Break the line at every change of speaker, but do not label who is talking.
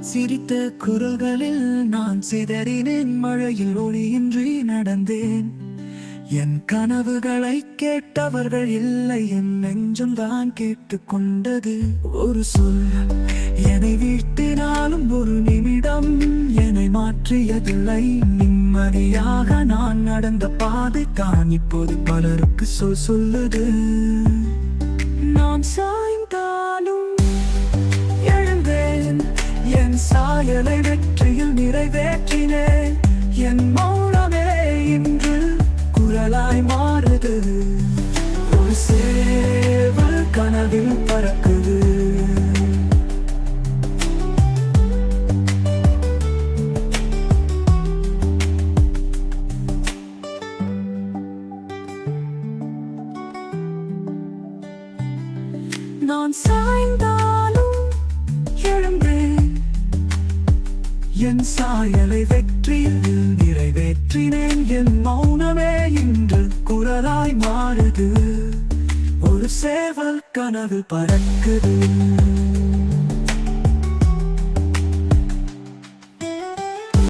சிரித்த குரல்களில் நான் சிதறினேன். மழையில் ஒளியின்றி நடந்தேன். என் கனவுகளை கேட்டவர்கள் இல்லை. என் நெஞ்சம் தான் கேட்டுக்கொண்டது ஒரு சொல் என்னை வீழ்த்தினாலும் ஒரு நிமிடம். என்னை மாற்றியதில்லை. நிம்மதியாக நான் நடந்த பாதை தான் இப்போது பலருக்கு சொல் சொல்லுது. நான் சார் என் வெற்றியில் நிறைவேற்றினேன். என் மௌனமே இன்று குரலாய் மாறுது. ஒரு சேவல் கனவில் பறக்குது. நான் சாய்ந்தான் என் சாயலை வெற்றியில் நிறைவேற்றினேன். என் மௌனமே இன்று குரலாய் மாறுது. ஒரு சேவல் கனவு பறக்குது.